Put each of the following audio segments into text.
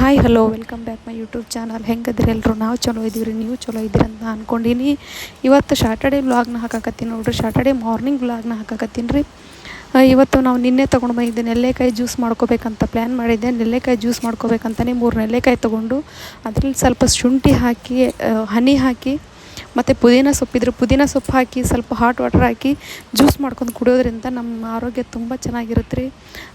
Hi hello welcome back my YouTube channel ಹೆಂಗದ್ರಿ ಎಲ್ಲರೂ ನಾವು ಚಲೋ ಇದ್ದೀವಿ ನೀವು ಚಲೋ ಇದ್ದೀರಿ ಅಂತ ಅಂದ್ಕೊಂಡೀನಿ ಇವತ್ತು ಶಾಟರ್ಡೇ ವ್ಲಾಗ್ನ ಹಾಕಕತ್ತೀನಿ ನೋಡ್ರಿ. ಶಾಟರ್ಡೇ ಮಾರ್ನಿಂಗ್ ವ್ಲಾಗ್ನ ಹಾಕಾಕತ್ತೀನಿ ರೀ ಇವತ್ತು ನಾವು ನಿನ್ನೆ ತೊಗೊಂಡು ಬಂದಿದ್ದೆ ನೆಲ್ಲೆಕಾಯಿ ಜ್ಯೂಸ್ ಮಾಡ್ಕೋಬೇಕಂತ ಪ್ಲ್ಯಾನ್ ಮಾಡಿದ್ದೆ. ನೆಲ್ಲೆಕಾಯಿ ಜ್ಯೂಸ್ ಮಾಡ್ಕೋಬೇಕಂತಲೇ ಮೂರು ನೆಲ್ಲೆಕಾಯಿ ತೊಗೊಂಡು ಅದ್ರಲ್ಲಿ ಸ್ವಲ್ಪ ಶುಂಠಿ ಹಾಕಿ ಹನಿ ಹಾಕಿ ಮತ್ತು ಪುದೀನ ಸೊಪ್ಪಿದ್ರೆ ಪುದೀನ ಸೊಪ್ಪು ಹಾಕಿ, ಸ್ವಲ್ಪ ಹಾಟ್ ವಾಟರ್ ಹಾಕಿ ಜ್ಯೂಸ್ ಮಾಡ್ಕೊಂಡು ಕುಡಿಯೋದ್ರಿಂದ ನಮ್ಮ ಆರೋಗ್ಯ ತುಂಬ ಚೆನ್ನಾಗಿರುತ್ತೆ ರೀ.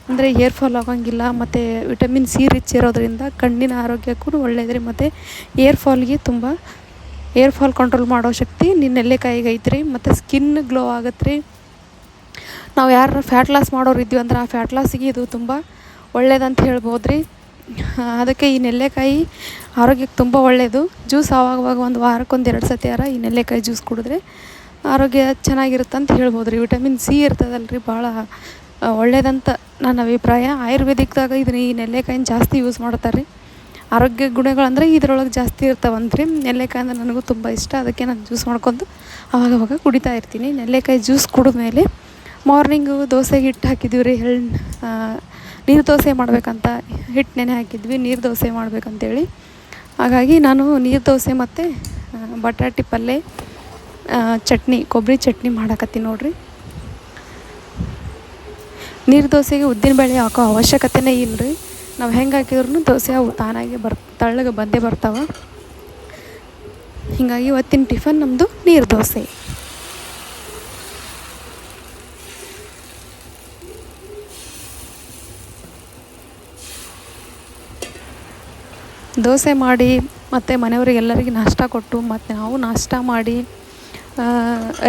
ಅಂದರೆ ಏರ್ ಫಾಲ್ ಆಗೋಂಗಿಲ್ಲ, ಮತ್ತು ವಿಟಮಿನ್ ಸಿ ರಿಚ್ ಇರೋದ್ರಿಂದ ಕಣ್ಣಿನ ಆರೋಗ್ಯಕ್ಕೂ ಒಳ್ಳೇದು ರೀ ಮತ್ತು ಏರ್ ಫಾಲ್ಗೆ ತುಂಬ ಏರ್ ಫಾಲ್ ಕಂಟ್ರೋಲ್ ಮಾಡೋ ಶಕ್ತಿ ನಿನ್ನ ನೆಲ್ಲೆಕಾಯಿಗೆ ಐತ್ರಿ. ಮತ್ತು ಸ್ಕಿನ್ ಗ್ಲೋ ಆಗತ್ತೆ ರೀ. ನಾವು ಯಾರು ಫ್ಯಾಟ್ ಲಾಸ್ ಮಾಡೋರು ಇದ್ದೀವಿ ಅಂದ್ರೆ ಆ ಫ್ಯಾಟ್ ಲಾಸಿಗೆ ಇದು ತುಂಬ ಒಳ್ಳೇದಂತ ಹೇಳ್ಬೋದು ರೀ ಅದಕ್ಕೆ ಈ ನೆಲ್ಲೆಕಾಯಿ ಆರೋಗ್ಯಕ್ಕೆ ತುಂಬ ಒಳ್ಳೆಯದು ಜ್ಯೂಸ್ ಆವಾಗವಾಗ ಒಂದು ವಾರಕ್ಕೊಂದು ಎರಡು ಸತಿ ಯಾರ ಈ ನೆಲ್ಲೆಕಾಯಿ ಜ್ಯೂಸ್ ಕುಡಿದ್ರೆ ಆರೋಗ್ಯ ಚೆನ್ನಾಗಿರುತ್ತೆ ಅಂತ ಹೇಳ್ಬೋದು ರೀ. ವಿಟಮಿನ್ ಸಿ ಇರ್ತದಲ್ಲ ರೀ ಭಾಳ ಒಳ್ಳೇದಂತ ನನ್ನ ಅಭಿಪ್ರಾಯ. ಆಯುರ್ವೇದಿಕ್ದಾಗ ಇದನ್ನ ಈ ನೆಲ್ಲೆಕಾಯಿನ ಜಾಸ್ತಿ ಯೂಸ್ ಮಾಡ್ತಾರೆ ರೀ ಆರೋಗ್ಯ ಗುಣಗಳಂದರೆ ಇದ್ರೊಳಗೆ ಜಾಸ್ತಿ ಇರ್ತಾವಂತ್ರಿ. ನೆಲ್ಲೆಕಾಯಿ ಅಂದರೆ ನನಗೂ ತುಂಬ ಇಷ್ಟ. ಅದಕ್ಕೆ ನಾನು ಜ್ಯೂಸ್ ಮಾಡ್ಕೊಂಡು ಆವಾಗವಾಗ ಕುಡಿತಾ ಇರ್ತೀನಿ. ನೆಲ್ಲೆಕಾಯಿ ಜ್ಯೂಸ್ ಕುಡಿದ್ಮೇಲೆ ಮಾರ್ನಿಂಗು ದೋಸೆಗೆ ಹಿಟ್ಟು ಹಾಕಿದ್ದೀವಿ ರೀ ಎಳ್ ನೀರು ದೋಸೆ ಮಾಡಬೇಕಂತ ಹಿಟ್ಟು ನೆನೆ ಹಾಕಿದ್ವಿ, ನೀರು ದೋಸೆ ಮಾಡಬೇಕಂತೇಳಿ. ಹಾಗಾಗಿ ನಾನು ನೀರು ದೋಸೆ ಮತ್ತು ಬಟಾಟಿ ಪಲ್ಯ ಚಟ್ನಿ ಕೊಬ್ಬರಿ ಚಟ್ನಿ ಮಾಡಕತ್ತೀನಿ ನೋಡ್ರಿ. ನೀರು ದೋಸೆಗೆ ಉದ್ದಿನಬೇಳೆ ಹಾಕೋ ಅವಶ್ಯಕತೆನೇ ಇಲ್ಲ ರೀ ನಾವು ಹೆಂಗೆ ಹಾಕಿದ್ರು ದೋಸೆ ಅವು ತಾನಾಗೆ ಬರ್, ತಳ್ಳಗೆ ಬಂದೇ ಬರ್ತಾವೆ. ಹೀಗಾಗಿ ಇವತ್ತಿನ ಟಿಫನ್ ನಮ್ಮದು ನೀರು ದೋಸೆ. ದೋಸೆ ಮಾಡಿ ಮತ್ತು ಮನೆಯವರಿಗೆಲ್ಲರಿಗೆ ನಾಷ್ಟ ಕೊಟ್ಟು ಮತ್ತು ನಾವು ನಾಷ್ಟ ಮಾಡಿ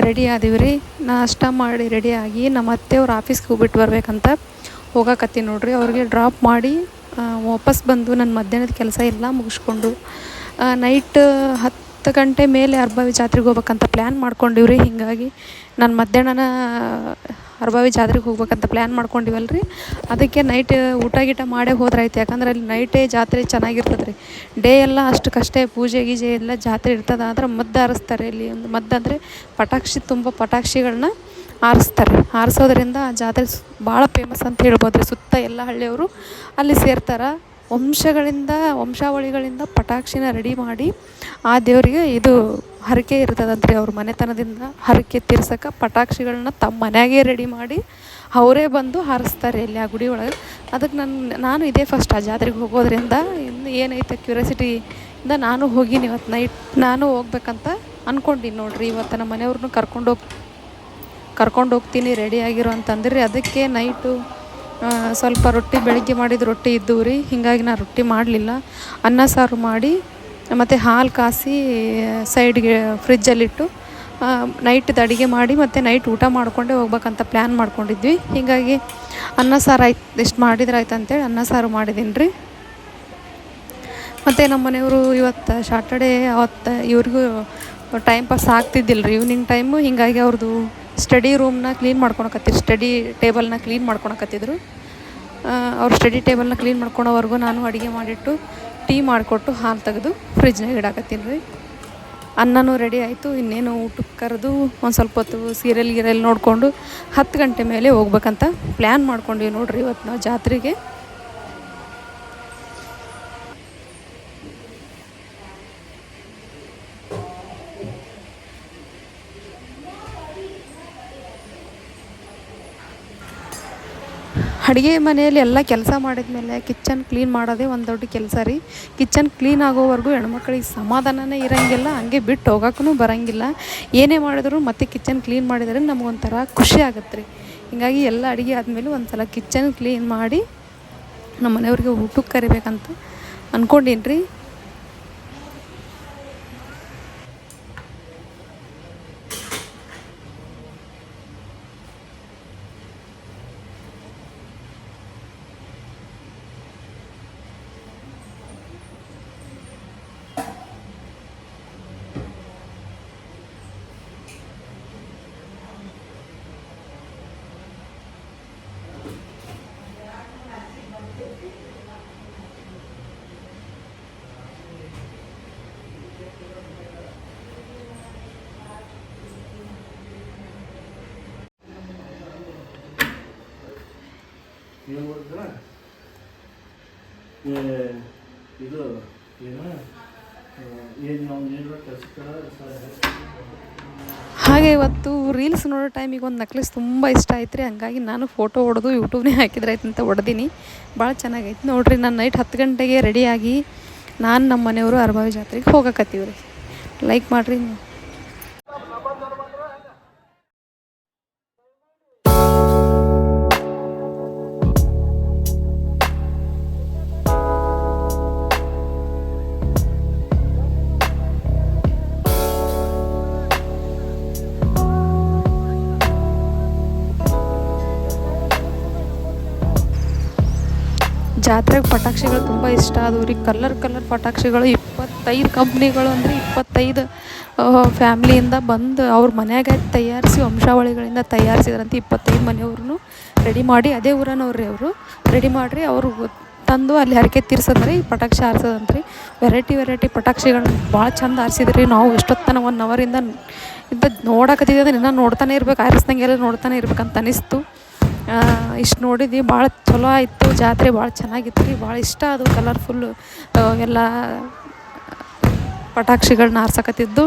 ರೆಡಿ ಆದೀವಿ ರೀ. ನಾಷ್ಟ ಮಾಡಿ ರೆಡಿಯಾಗಿ ನಮ್ಮ ಅತ್ತೆಯವ್ರ ಆಫೀಸ್ಗೆ ಹೋಗ್ಬಿಟ್ಟು ಬರ್ಬೇಕಂತ ಹೋಗಕತ್ತೀನಿ ನೋಡ್ರಿ. ಅವ್ರಿಗೆ ಡ್ರಾಪ್ ಮಾಡಿ ವಾಪಸ್ ಬಂದು ನನ್ನ ಮಧ್ಯಾಹ್ನದ ಕೆಲಸ ಎಲ್ಲ ಮುಗಿಸ್ಕೊಂಡು ನೈಟ್ ಹತ್ತು ಗಂಟೆ ಮೇಲೆ ಅರ್ಭಾವಿ ಜಾತ್ರೆಗೆ ಹೋಗ್ಬೇಕಂತ ಪ್ಲ್ಯಾನ್ ಮಾಡ್ಕೊಂಡಿವ್ರಿ. ಹೀಗಾಗಿ ನಾನು ಮಧ್ಯಾಹ್ನನ ಅರ್ಬಾವಿ ಜಾತ್ರೆಗೆ ಹೋಗ್ಬೇಕಂತ ಪ್ಲ್ಯಾನ್ ಮಾಡ್ಕೊಂಡಿವಲ್ಲ ರೀ ಅದಕ್ಕೆ ನೈಟ್ ಊಟ ಗೀಟ ಮಾಡೇ ಹೋದ್ರಾಯ್ತು. ಯಾಕಂದ್ರೆ ಅಲ್ಲಿ ನೈಟೇ ಜಾತ್ರೆ ಚೆನ್ನಾಗಿರ್ತದೆ ರೀ ಡೇ ಎಲ್ಲ ಅಷ್ಟಕ್ಕಷ್ಟೇ ಪೂಜೆ ಗೀಜೆ ಎಲ್ಲ ಜಾತ್ರೆ ಇರ್ತದೆ. ಆದ್ರೆ ಮದ್ದು ಆರಿಸ್ತಾರೆ ಇಲ್ಲಿ ಒಂದು ಮದ್ದು ಅಂದರೆ ಪಟಾಕ್ಷಿ, ತುಂಬ ಪಟಾಕ್ಷಿಗಳನ್ನ ಆರಿಸ್ತಾರೆ. ಆರಿಸೋದ್ರಿಂದ ಆ ಜಾತ್ರೆ ಭಾಳ ಫೇಮಸ್ ಅಂತ ಹೇಳ್ಬೋದು ರೀ ಸುತ್ತ ಎಲ್ಲ ಹಳ್ಳಿಯವರು ಅಲ್ಲಿ ಸೇರ್ತಾರೆ. ವಂಶಗಳಿಂದ, ವಂಶಾವಳಿಗಳಿಂದ ಪಟಾಕ್ಷಿನ ರೆಡಿ ಮಾಡಿ ಆ ದೇವರಿಗೆ ಇದು ಹರಕೆ ಇರ್ತದಂತ್ರಿ ಅವ್ರ ಮನೆತನದಿಂದ ಹರಕೆ ತೀರ್ಸಕ್ಕೆ ಪಟಾಕ್ಷಿಗಳನ್ನ ತಮ್ಮ ಮನೆಯಾಗೆ ರೆಡಿ ಮಾಡಿ ಅವರೇ ಬಂದು ಹಾರಿಸ್ತಾರೆ ಇಲ್ಲಿ ಆ ಗುಡಿ ಒಳಗೆ. ಅದಕ್ಕೆ ನನ್ನ ನಾನು ಇದೇ ಫಸ್ಟ್ ಆ ಜಾತ್ರೆಗೆ ಹೋಗೋದ್ರಿಂದ ಇನ್ನು ಏನೈತೆ ಕ್ಯೂರಿಯಾಸಿಟಿಯಿಂದ ನಾನು ಹೋಗೀನಿ ಇವತ್ತು ನೈಟ್ ನಾನು ಹೋಗ್ಬೇಕಂತ ಅಂದ್ಕೊಂಡಿನಿ ನೋಡ್ರಿ ಇವತ್ತು ನಮ್ಮ ಮನೆಯವ್ರನ್ನೂ ಕರ್ಕೊಂಡು ಹೋಗಿ, ಕರ್ಕೊಂಡು ಹೋಗ್ತೀನಿ ರೆಡಿ ಆಗಿರೋ ಅಂತಂದ್ರೆ. ಅದಕ್ಕೆ ನೈಟು ಸ್ವಲ್ಪ ರೊಟ್ಟಿ ಬೆಳಗ್ಗೆ ಮಾಡಿದ ರೊಟ್ಟಿ ಇದ್ದವು ರೀ. ಹೀಗಾಗಿ ನಾನು ರೊಟ್ಟಿ ಮಾಡಲಿಲ್ಲ. ಅನ್ನ ಸಾರು ಮಾಡಿ ಮತ್ತು ಹಾಲು ಕಾಸಿ ಸೈಡ್ಗೆ ಫ್ರಿಜ್ಜಲ್ಲಿಟ್ಟು ನೈಟ್ದು ಅಡುಗೆ ಮಾಡಿ ಮತ್ತು ನೈಟ್ ಊಟ ಮಾಡಿಕೊಂಡೇ ಹೋಗ್ಬೇಕಂತ ಪ್ಲ್ಯಾನ್ ಮಾಡ್ಕೊಂಡಿದ್ವಿ. ಹೀಗಾಗಿ ಅನ್ನ ಸಾರು ಆಯ್ತು ಎಷ್ಟು ಮಾಡಿದ್ರೆ ಆಯ್ತು ಅಂತೇಳಿ ಅನ್ನ ಸಾರು ಮಾಡಿದ್ದೀನಿ ರೀ. ಮತ್ತು ನಮ್ಮ ಮನೆಯವರು ಇವತ್ತು ಶಾಟರ್ಡೇ ಅವತ್ತು ಇವ್ರಿಗೂ ಟೈಮ್ ಪಾಸ್ ಆಗ್ತಿದ್ದಿಲ್ಲ ರೀ ಈವ್ನಿಂಗ್ ಟೈಮು ಹೀಗಾಗಿ ಅವ್ರದ್ದು ಸ್ಟಡಿ ರೂಮ್ನ ಕ್ಲೀನ್ ಮಾಡ್ಕೊಳಕತ್ತಿದ್ರು ಸ್ಟಡಿ ಟೇಬಲ್ನ ಕ್ಲೀನ್ ಮಾಡ್ಕೊಳಕತ್ತಿದ್ರು. ಅವ್ರ ಸ್ಟಡಿ ಟೇಬಲ್ನ ಕ್ಲೀನ್ ಮಾಡ್ಕೊಳೋವರೆಗೂ ನಾನು ಅಡುಗೆ ಮಾಡಿಟ್ಟು ಟೀ ಮಾಡಿಕೊಟ್ಟು ಹಾಲು ತೆಗೆದು ಫ್ರಿಜ್ನಾಗ ಇಡಾಕತ್ತೀನಿ ರೀ. ಅನ್ನನೂ ರೆಡಿ ಆಯಿತು, ಇನ್ನೇನು ಊಟಕ್ಕೆ ಕರೆದು ಒಂದು ಸ್ವಲ್ಪ ಹೊತ್ತು ಸೀರಿಯಲ್ ಗೀರಿಯಲ್ ನೋಡಿಕೊಂಡು ಹತ್ತು ಗಂಟೆ ಮೇಲೆ ಹೋಗ್ಬೇಕಂತ ಪ್ಲ್ಯಾನ್ ಮಾಡ್ಕೊಂಡ್ವಿ ನೋಡಿರಿ ಇವತ್ತು ನಾವು ಜಾತ್ರೆಗೆ. ಅಡುಗೆ ಮನೆಯಲ್ಲಿ ಎಲ್ಲ ಕೆಲಸ ಮಾಡಿದ ಮೇಲೆ ಕಿಚನ್ ಕ್ಲೀನ್ ಮಾಡೋದೇ ಒಂದು ದೊಡ್ಡ ಕೆಲಸ ರೀ. ಕಿಚನ್ ಕ್ಲೀನ್ ಆಗೋವರೆಗೂ ಹೆಣ್ಮಕ್ಳಿಗೆ ಸಮಾಧಾನನೇ ಇರೋಂಗಿಲ್ಲ, ಹಂಗೆ ಬಿಟ್ಟು ಹೋಗೋಕ್ಕೂ ಬರೋಂಗಿಲ್ಲ. ಏನೇ ಮಾಡಿದ್ರು ಮತ್ತೆ ಕಿಚನ್ ಕ್ಲೀನ್ ಮಾಡಿದರೆ ನಮಗೊಂಥರ ಖುಷಿ ಆಗುತ್ತೆ ರೀ. ಹೀಗಾಗಿ ಎಲ್ಲ ಅಡುಗೆ ಆದಮೇಲೆ ಒಂದು ಸಲ ಕಿಚನ್ ಕ್ಲೀನ್ ಮಾಡಿ ನಮ್ಮ ಮನೆಯವ್ರಿಗೆ ಊಟಕ್ಕೆ ಕರಿಬೇಕಂತ ಅಂದ್ಕೊಂಡೀನಿ ರೀ ಇದು ಏನು ಏನಾರ ಕೆಲಸಕ್ಕೆ ಹಾಗೆ ಇವತ್ತು ರೀಲ್ಸ್ ನೋಡೋ ಟೈಮಿಗೆ ಒಂದು ನಕ್ಲೆಸ್ ತುಂಬ ಇಷ್ಟ ಆಯ್ತು ರೀ ಹಂಗಾಗಿ ನಾನು ಫೋಟೋ ಹೊಡೆದು ಯೂಟ್ಯೂಬ್ನೇ ಹಾಕಿದ್ರೆ ಆಯ್ತು ಅಂತ ಹೊಡೆದೀನಿ. ಭಾಳ ಚೆನ್ನಾಗೈತೆ ನೋಡಿರಿ. ನಾನು ನೈಟ್ ಹತ್ತು ಗಂಟೆಗೆ ರೆಡಿಯಾಗಿ ನಾನು ನಮ್ಮ ಮನೆಯವರು ಅರಬಾವಿ ಜಾತ್ರೆಗೆ ಹೋಗಕತ್ತೀವಿ ರೀ ಲೈಕ್ ಮಾಡಿರಿ ಜಾತ್ರೆಗೆ ಪಟಾಕ್ಷಿಗಳು ತುಂಬ ಇಷ್ಟ ರೀ. ಕಲರ್ ಕಲರ್ ಪಟಾಕ್ಷಿಗಳು, ಇಪ್ಪತ್ತೈದು ಕಂಪ್ನಿಗಳು ಅಂದರೆ ಇಪ್ಪತ್ತೈದು ಫ್ಯಾಮ್ಲಿಯಿಂದ ಬಂದು ಅವ್ರ ಮನ್ಯಾಗೆ ತಯಾರಿಸಿ ವಂಶಾವಳಿಗಳಿಂದ ತಯಾರಿಸಿದ್ರಂತೆ ಇಪ್ಪತ್ತೈದು ಮನೆಯವ್ರನ್ನೂ ರೆಡಿ ಮಾಡಿ, ಅದೇ ಊರನವ್ರಿ ಅವರು. ರೆಡಿ ಮಾಡಿರಿ, ಅವರು ತಂದು ಅಲ್ಲಿ ಹರಕೆ ತೀರ್ಸದ್ರಿ ಈ ಪಟಾಕ್ಷಿ ಹಾರಿಸೋದಂತ್ರಿ ವೆರೈಟಿ ವೆರೈಟಿ ಪಟಾಕ್ಷಿಗಳನ್ನ ಭಾಳ ಚಂದ ಹಾರಿಸಿದ್ರಿ ನಾವು. ಎಷ್ಟೊತ್ತನ ಒನ್ ಅವರಿಂದ ಇದ್ದ ನೋಡಕತ್ತಿದ್ದೆ ಅಂದ್ರೆ ಇನ್ನೂ ನೋಡ್ತಾನೆ ಇರ್ಬೇಕು. ಹಾರಿಸ್ದಂಗೆಲ್ಲ ನೋಡ್ತಾನೆ ಇರ್ಬೇಕಂತ ಅನಿಸ್ತು. ಇಷ್ಟು ನೋಡಿದ್ವಿ. ಭಾಳ ಚಲೋ ಆಯಿತು. ಜಾತ್ರೆ ಭಾಳ ಚೆನ್ನಾಗಿತ್ತು ರೀ. ಭಾಳ ಇಷ್ಟ ಅದು. ಕಲರ್ಫುಲ್ಲು ಎಲ್ಲ ಪಟಾಕ್ಷಿಗಳನ್ನ ಹಾರ್ಸಕತ್ತಿದ್ದು.